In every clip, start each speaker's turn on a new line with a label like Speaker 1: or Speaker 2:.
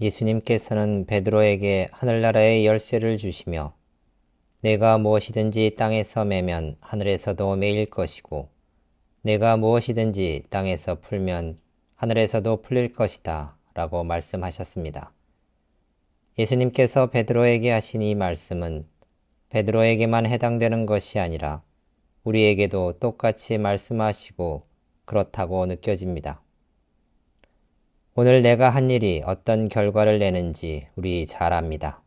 Speaker 1: 예수님께서는 베드로에게 하늘나라의 열쇠를 주시며 내가 무엇이든지 땅에서 매면 하늘에서도 매일 것이고 내가 무엇이든지 땅에서 풀면 하늘에서도 풀릴 것이다 라고 말씀하셨습니다. 예수님께서 베드로에게 하신 이 말씀은 베드로에게만 해당되는 것이 아니라 우리에게도 똑같이 말씀하시고 그렇다고 느껴집니다. 오늘 내가 한 일이 어떤 결과를 내는지 우리 잘 압니다.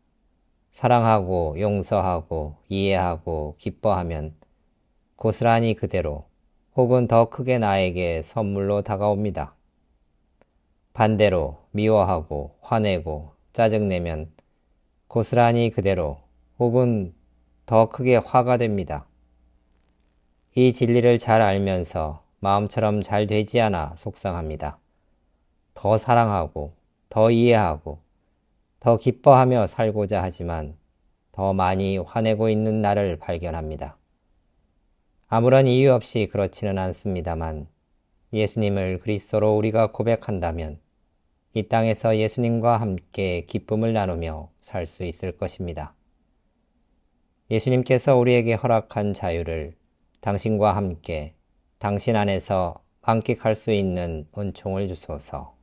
Speaker 1: 사랑하고 용서하고 이해하고 기뻐하면 고스란히 그대로 혹은 더 크게 나에게 선물로 다가옵니다. 반대로 미워하고 화내고 짜증내면 고스란히 그대로 혹은 더 크게 화가 됩니다. 이 진리를 잘 알면서 마음처럼 잘 되지 않아 속상합니다. 더 사랑하고, 더 이해하고, 더 기뻐하며 살고자 하지만 더 많이 화내고 있는 나를 발견합니다. 아무런 이유 없이 그렇지는 않습니다만 예수님을 그리스도로 우리가 고백한다면 이 땅에서 예수님과 함께 기쁨을 나누며 살 수 있을 것입니다. 예수님께서 우리에게 허락한 자유를 당신과 함께 당신 안에서 만끽할 수 있는 은총을 주소서.